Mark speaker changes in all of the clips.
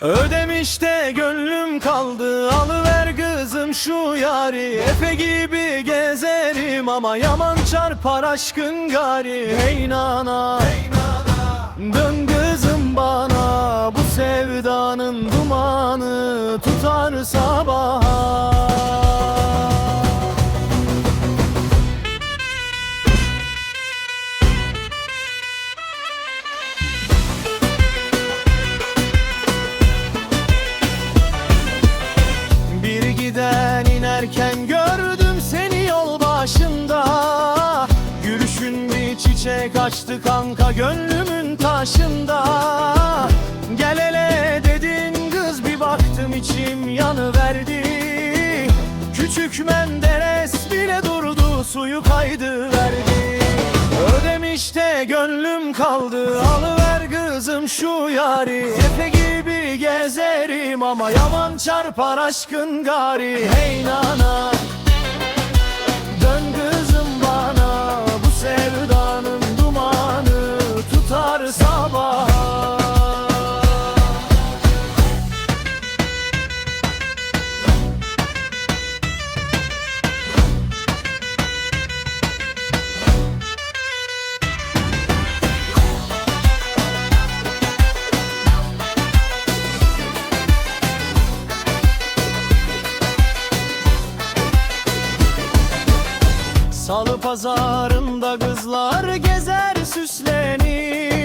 Speaker 1: Ödemişte gönlüm kaldı alıver kızım şu yari. Efe gibi gezerim ama yaman çarpar aşkın gari. Hey nana, dön kızım bana Bu sevdanın dumanı tutar sabaha açtı kanka gönlümün taşında. Gel hele dedin kız bir baktım içim yanıverdi. Küçük Menderes bile durdu suyu kaydı verdi. Ödemişte gönlüm kaldı Alıver kızım şu yari. Efe gibi gezerim ama Yaman çarpar aşkın gari. Hey nana Tutar sabaha Salı pazarında kızlar gezer süslenip Sen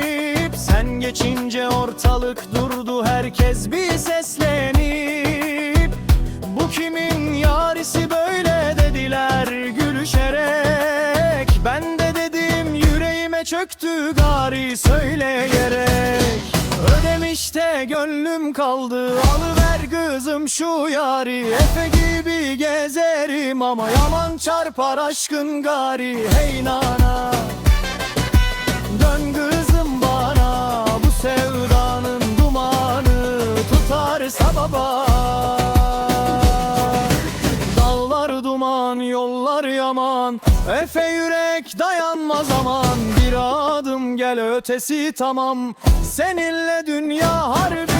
Speaker 1: geçince ortalık durdu herkes bir seslenip Bu kimin yarisi böyle? dediler gülüşerek. Ben de dedim yüreğime çöktü gari söyleyerek Ödemişte gönlüm kaldı Alıver kızım şu yari. Efe gibi gezerim ama Yaman çarpar aşkın gari. Hey nana Dön baba Dağlar duman, yollar yaman. Efe yürek dayanmaz aman. Bir adım gel ötesi tamam. Seninle dünya harbi